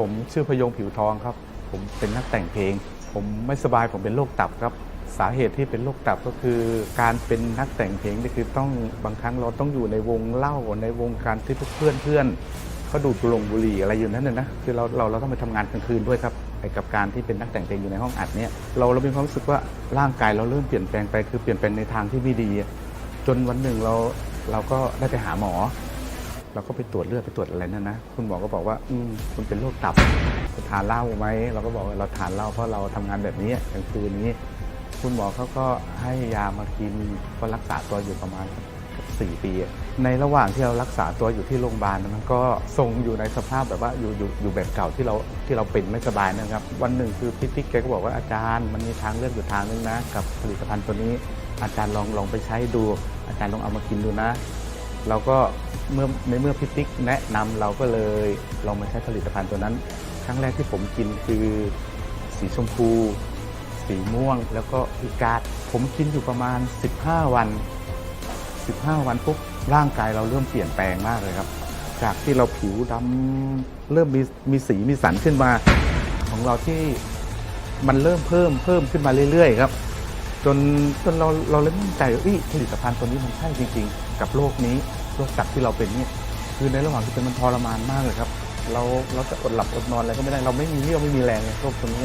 ผมชื่อพยงผิวทองครับ ผมเป็นนักแต่งเพลง ผมไม่สบายผมเป็นโรคตับครับ สาเหตุที่เป็นโรคตับก็คือ การเป็นนักแต่งเพลงนี่คือต้องบางครั้งเราต้องอยู่ในวงเล่าในวงการที่เพื่อนเพื่อนเขาดูดบุหรงบุหรี่อะไรอยู่นั่นน่ะนะคือเราเราเราต้องไปทำงานกลางคืนด้วยครับไอ้กับการที่เป็นนักแต่งเพลงอยู่ในห้องอัดเนี่ยเราเรามีความรู้สึกว่าร่างกายเราเริ่มเปลี่ยนแปลงไปคือเปลี่ยนแปลงในทางที่ไม่ดี จนวันหนึ่งเราเราก็ได้ไปหาหมอ เราก็ไปตรวจเลือดไปตรวจอะไรนั่นนะคุณหมอก็บอกว่าอืมคุณเป็นโรคตับคุณทานเหล้าไหมเราก็บอกว่าเราทานเหล้าเพราะเราทำงานแบบนี้กลางคืนนี้ คุณหมอเขาก็ให้ยามากินก็รักษาตัวอยู่ประมาณสี่ปี ในระหว่างที่เรารักษาตัวอยู่ที่โรงพยาบาลมันก็ทรงอยู่ในสภาพแบบว่าอยู่อยู่อยู่แบบเก่าที่เราที่เราเป็นไม่สบายนะครับ วันหนึ่งคือพี่ติ๊กแกก็บอกว่าอาจารย์มันมีทางเลือกอยู่ทางนึงนะ กับผลิตภัณฑ์ตัวนี้ อาจารย์ลองลองไปใช้ดู อาจารย์ลองเอามากินดูนะ เราก็เมื่อในเมื่อพิติกแนะนำเราก็เลยลองมาใช้ผลิตภัณฑ์ตัวนั้น ครั้งแรกที่ผมกินคือสีชมพู สีม่วงแล้วก็อีกาดผมกินอยู่ประมาณ 15 วัน 15 วันปุ๊บร่างกายเราเริ่มเปลี่ยนแปลงมากเลยครับ จากที่เราผิวดำเริ่มมีมีสีมีสันขึ้นมาของเราที่มันเริ่มเพิ่มเพิ่มขึ้นมาเรื่อยๆครับ จนจนเราเราเริ่มมั่นใจว่าอ้ยผลิตภัณฑ์ตัวนี้มันใช่จริง ๆ กับโรคนี้โรคตับที่เราเป็นเนี่ยคือในระหว่างที่เป็นมันทรมานมากเลยครับ เราเราจะอดหลับอดนอนอะไรก็ไม่ได้เราไม่มีเรี่ยวไม่มีแรงเลยโรคตัวนี้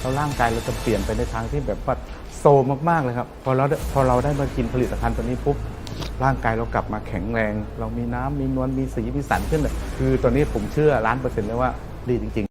เราร่างกายเราจะเปลี่ยนไปในทางที่แบบว่าโซมมากๆเลยครับพอเราได้พอเราได้มากินผลิตภัณฑ์ตัวนี้ปุ๊บร่างกายเรากลับมาแข็งแรง เรามีน้ำมีนวลมีสีมีสันขึ้นเลยคือตอนนี้ผมเชื่อล้านเปอร์เซ็นต์เลยว่าดีจริง ๆ